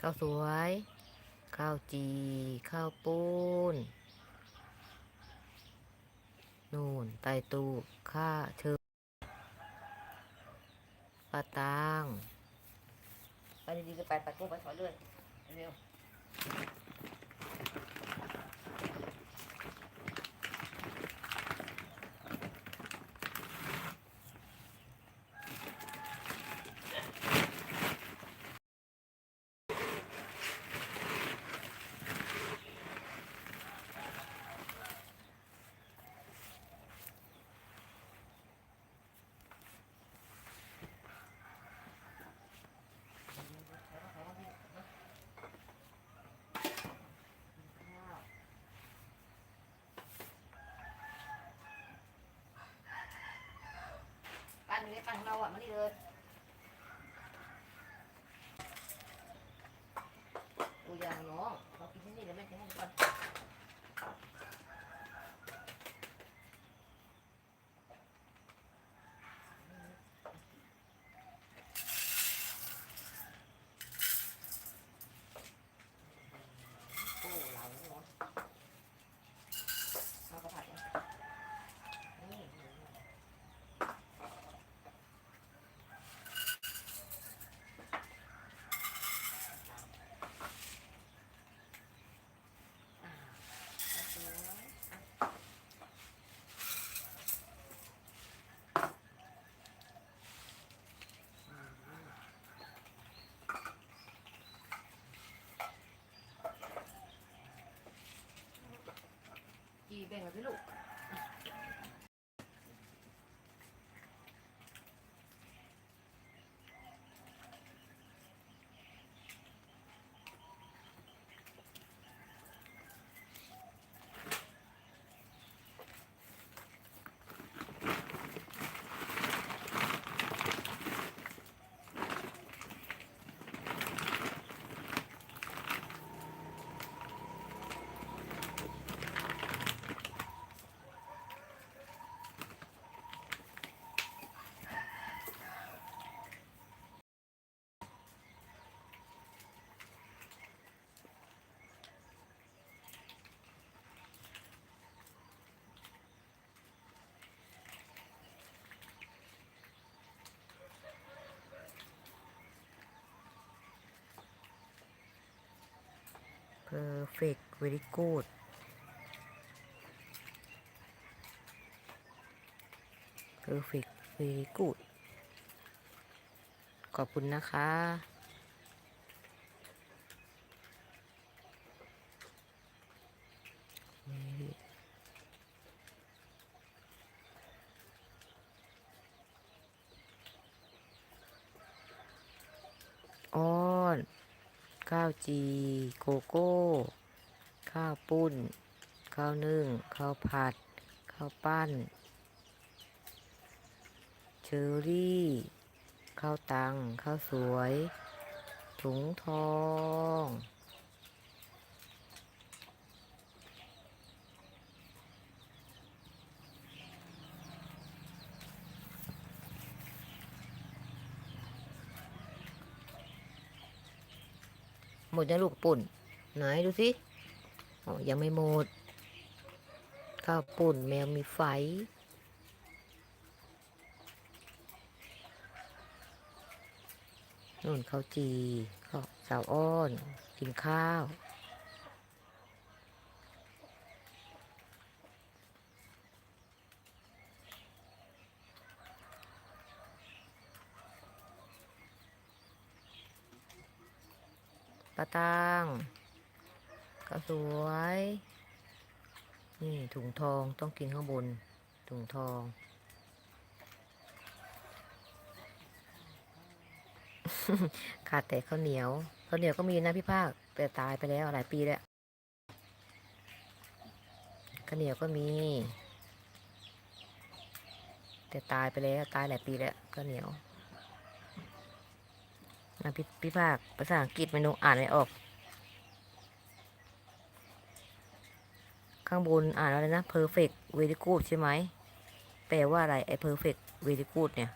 ข้าวสวย ข้าวจี ข้าวปุ้นนู่นไตตูข้าเชิญปลาตาง ไปดีๆก็ไปปัดตู้ไปถอยเลยเร็ว ยู่ในปั้นของเราอะมานี่เลยตัวอย่างน้องเรากินที่นี่เดี๋ยวแม่จะให้ก่อนโอ้เราเนาะเอากระผัดเนี่ยนี่ จี แบ่งกันสิลูก perfect very good perfect very good ขอบคุณนะคะนี่อ้อน ข้าวจีโกโก้ ข้าวปุ้น ข้าวนึ่ง ข้าวผัด ข้าวปั้น เชอรี่ ข้าวตัง ข้าวสวย ถุงทอง มดนะลูกปุ่น ไหนดูสิอ๋อยังไม่หมด ข้าวปุ่นแมวมีไฟ นู่นข้าวจีข้าวสาวอ้อน กินข้าว ปลาตังข้าวสวย นี่ถุงทองต้องกินข้างบน ถุงทอง ขาดแต่ข้าวเหนียวข้าวเหนียวก็มีนะพี่ภาคแต่ตายไปแล้วหลายปีแล้วข้าวเหนียวก็มี แต่ตายไปแล้วตายหลายปีแล้วข้าวเหนียว นะพี่พี่ภาคภาษาอังกฤษไมนูอ่านไม่ออก ข้างบนอ่านอะไรนะ perfect very good ใช่ไหม แปลว่าอะไรไอ้ perfect very good เนี่ย